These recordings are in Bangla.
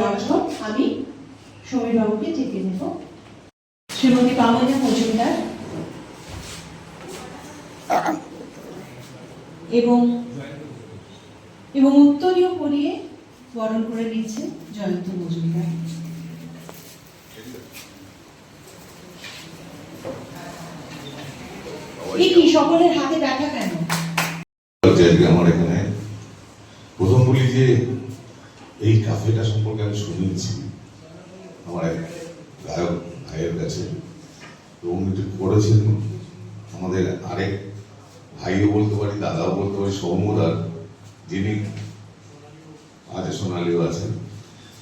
মঞ্চ আমি সমীরবাবুকে ডেকে নেব। শ্রীমতী পামনা মজুমদার এবং এবং উত্তরীয় পরিয়ে বরণ করে নিচ্ছে জয়ন্ত মজুমদার। সকলের হাতে ব্যথা কেন? আমার এখানে। প্রথম বলি যে এই কাফেটা সম্পর্কে আমি শুনেছি আমার এক গায়ক, ভাইয়ের কাছে। এবং এটি করেছেন। আমাদের আরেক ভাইও বলতে পারি, দাদাও বলতে পারি সৌমদার যিনি আজ সোনালিও আছেন।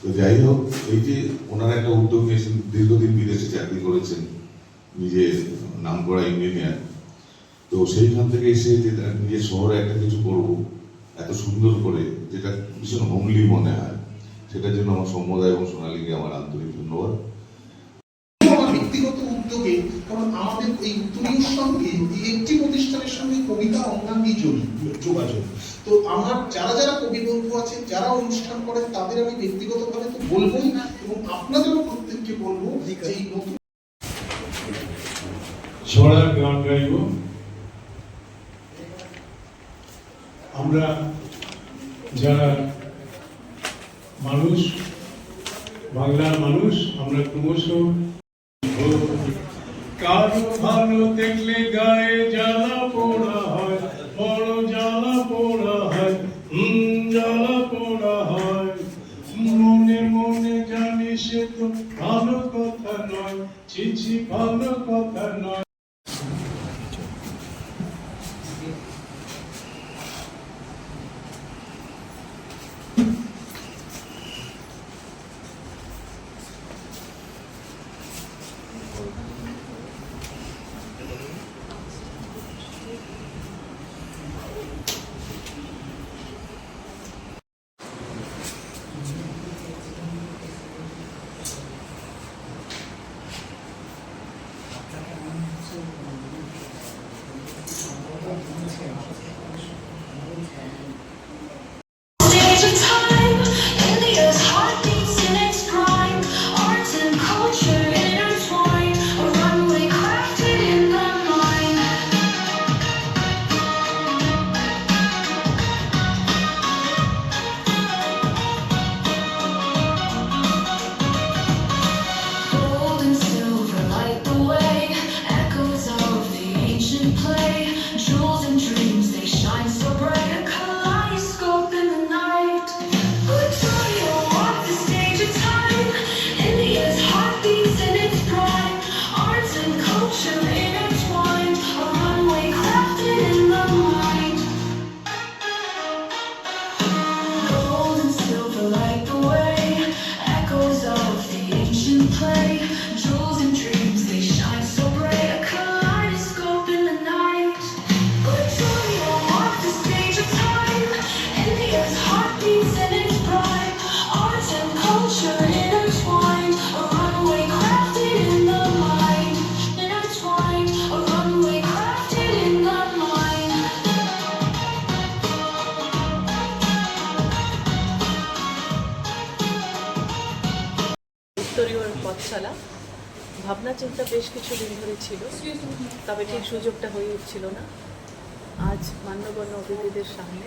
তো যাই হোক, এই যে ওনারা একটা উদ্যোগ নিয়েছেন, দীর্ঘদিন বিদেশে চাকরি করেছেন নিজে নাম করা ইঞ্জিনিয়ার। তো সেইখান থেকে এসে যে নিজের শহরে একটা কিছু করব এত সুন্দর করে যেটা ভীষণ হোমলি মনে হয় সেটার জন্য আমার সম্মদায় এবং সোনালীকে আমার আন্তরিক ধন্যবাদ। ব্যক্তিগত উদ্যোগে কারণ আমাদের এই উত্তরীয় সঙ্গে একটি প্রতিষ্ঠানের সঙ্গে কবিতা অঙ্গাঙ্গি যোগাযোগ। তো আমার যারা যারা কবি বন্ধু আছেন যারা অনুষ্ঠান করেন তাদের আমি ব্যক্তিগতভাবে তো বলবোই এবং আপনাদেরও প্রত্যেককে বলব যে এই নতুন ছড়ার গান গাইব। আমরা যারা মানুষ বাংলার মানুষ আমরা ক্রমশ কারও ভালো দেখলে গায়ে জ্বালা উত্তরীয় পথ চলা ভাবনা চিন্তা বেশ কিছু দিন ধরে ছিল, তবে ঠিক সুযোগটা হয়ে উঠছিল না। আজ মান্যগণ্য অতিথিদের সামনে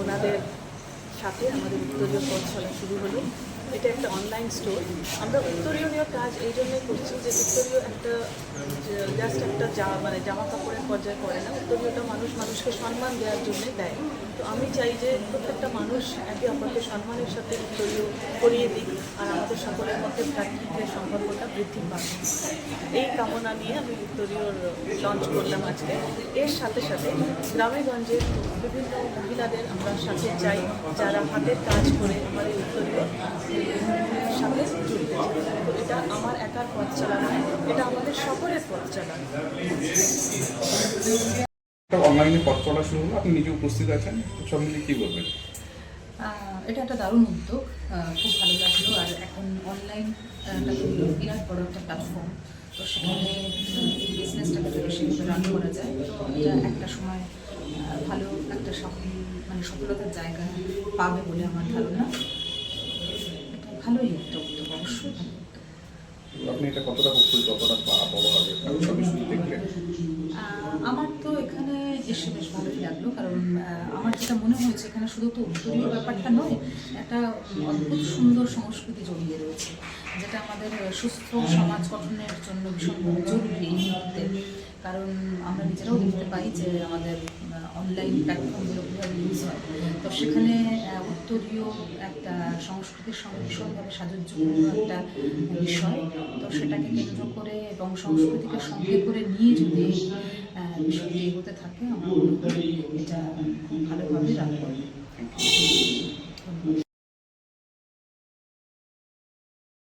ওনাদের সাথে আমাদের উত্তরীয় পথশালা শুরু হলো। এটা একটা অনলাইন স্টোর আমরা উত্তরীয় কাজ এই জন্যই করছি যে উত্তরীয় একটা জাস্ট একটা জা মানে জামা কাপড়ের পর্যায়ে পড়ে না। উত্তরীয়টা মানুষ মানুষকে সম্মান দেওয়ার জন্যে দেয়। তো আমি চাই যে প্রত্যেকটা মানুষ একে অপরকে সম্মানের সাথে উত্তরীয় করিয়ে দিক আর আমাদের সকলের মধ্যে ভ্রাতৃত্বের সম্পর্কটা বৃদ্ধি পাক। এই কামনা নিয়ে আমি উত্তরীয়র লঞ্চ করলাম আজকে। এর সাথে সাথে গ্রামে গঞ্জের বিভিন্ন মহিলাদের আমরা সাথে চাই, যারা হাতের কাজ করে আমাদের উত্তরীয় সাথে এটা আমার একার পথ চলা নয় এটা আমাদের সকলের পথ চলা। অনলাইনে পথ চলা শুরু হলো আপনি নিজে উপস্থিত আছেন সব মিলিয়ে কি বলবেন? এটা একটা দারুণ উদ্যোগ খুব ভালো লাগল। আর এখন অনলাইন বিরাট বড় একটা প্ল্যাটফর্ম তো সেখানে এই বিজনেসটাকে যদি সেভাবে রান করা যায় তো এটা একটা সময় ভালো একটা সফল মানে সফলতার জায়গা পাবে বলে আমার ধারণা এটা ভালোই একটা উদ্যোগ অবশ্যই ভালো উদ্যোগ আপনি এটা কতটা হোপফুল যতটা বা- বড় হবে? সবই শুধু দেখলেন। আমার তো এখানে এসে বেশ ভালোই লাগল, কারণ আমার যেটা মনে হয়েছে, এখানে শুধু তো উত্তরীয় ব্যাপারটা নয়, একটা অদ্ভুত সুন্দর সংস্কৃতি জড়িয়ে রয়েছে, যেটা আমাদের সুস্থ সমাজ গঠনের জন্য ভীষণভাবে জরুরি এই মুহূর্তে। কারণ আমরা নিজেরাও দেখতে পাই যে আমাদের অনলাইন প্ল্যাটফর্মগুলো কীভাবে ইউজ হয়। তো সেখানে উত্তরীয় একটা সংস্কৃতির সঙ্গে ভীষণভাবে সাজুজ্যপূর্ণ একটা বিষয়। তো সেটাকে কেন্দ্র করে এবং সংস্কৃতিকে সঙ্গে করে নিয়ে যদি বিষয়টি এগোতে থাকে, আমার এটা খুব ভালোভাবে থ্যাংক ইউ